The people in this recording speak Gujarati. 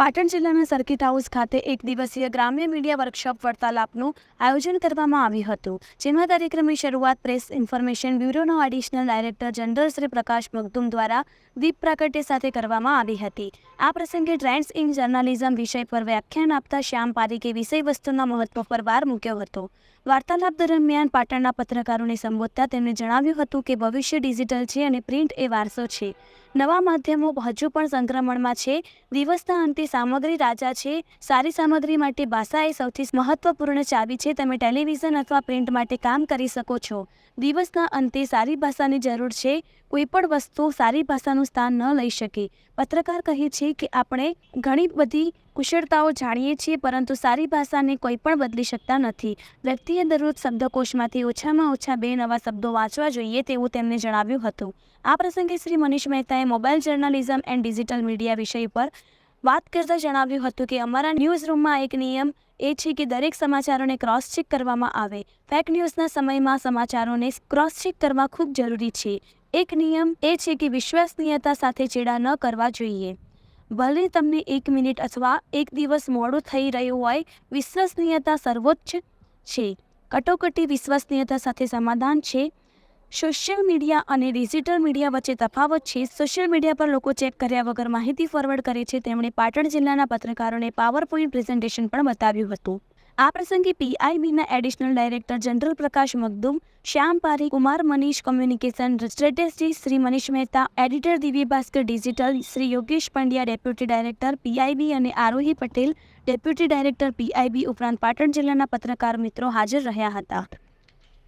પાટણ જિલ્લાના સર્કિટ હાઉસ ખાતે એક દિવસીય ગ્રામ્ય મીડિયા વર્કશોપ વાર્તાલાપનું આયોજન કરવામાં આવ્યું હતું. જેમાં કાર્યક્રમની શરૂઆત press information બ્યુરોના additional director general Shri Prakash Magdum દ્વારા દીપ પ્રાગટ્ય સાથે કરવામાં આવી હતી. આ પ્રસંગે ટ્રેન્ડ્સ ઇન જર્નાલિઝમ વિષય પર વ્યાખ્યાન આપતા શ્યામ પારીકે વિષય વસ્તુના મહત્વ પર ભાર મૂક્યો હતો. વાર્તાલાપ દરમિયાન પાટણના પત્રકારોને સંબોધતા તેમણે જણાવ્યું હતું કે ભવિષ્ય ડિજિટલ છે અને પ્રિન્ટ એ વારસો છે. નવા માધ્યમો હજુ પણ સંક્રમણમાં છે. દિવસના અંતે સામગ્રી રાજા છે. સારી સામગ્રી માટે ભાષા એ સૌથી મહત્વપૂર્ણ ચાવી છે. તમે ટેલિવિઝન અથવા પ્રિન્ટ માટે કામ કરી શકો છો. દિવસના અંતે સારી ભાષાની જરૂર છે. કોઈ પણ વસ્તુ સારી ભાષાનું સ્થાન ન લઈ શકે. પત્રકાર કહે છે કે આપણે ઘણી બધી કુશળતાઓ જાણીએ છીએ, પરંતુ સારી ભાષાને કોઈ પણ બદલી શકતા નથી. વ્યક્તિએ દરરોજ શબ્દકોશમાંથી ઓછામાં ઓછા બે નવા શબ્દો વાંચવા જોઈએ તેવું તેમણે જણાવ્યું હતું. આ પ્રસંગે શ્રી મનીષ મહેતાએ mobile journalism and digital media વિષય પર વાત કરતાં જણાવ્યું હતું કે, અમારા ન્યૂઝ રૂમમાં એક નિયમ એ છે કે દરેક સમાચારોને ક્રોસ ચેક કરવામાં આવે. ફેક ન્યૂઝના સમયમાં સમાચારોને ક્રોસ ચેક કરવા ખૂબ જરૂરી છે. એક નિયમ એ છે કે વિશ્વસનીયતા સાથે ચેડા ન કરવા જોઈએ. ભલે તમને એક મિનિટ અથવા એક દિવસ મોડું થઈ રહ્યું હોય, વિશ્વસનીયતા સર્વોચ્ચ છે. કટોકટી વિશ્વસનીયતા સાથે સમાધાન છે. સોશિયલ મીડિયા અને ડિજિટલ મીડિયા વચ્ચે તફાવત છે. સોશિયલ મીડિયા પર લોકો ચેક કર્યા વગર માહિતી ફોરવર્ડ કરે છે. તેમણે પાટણ જિલ્લાના પત્રકારોને પાવર પોઈન્ટ પ્રેઝન્ટેશન પણ બતાવ્યું હતું. આ પ્રસંગે પીઆઈબીના additional director general Prakash Magdum Shyam Pari Kumar Manish communication strategy Shri Manish Mehta, editor Divya Bhaskar digital, Shri Yogesh Pandya, deputy director PIB અને Arohi Patel, deputy director PIB ઉપરાંત પાટણ જિલ્લાના પત્રકાર મિત્રો હાજર રહ્યા હતા.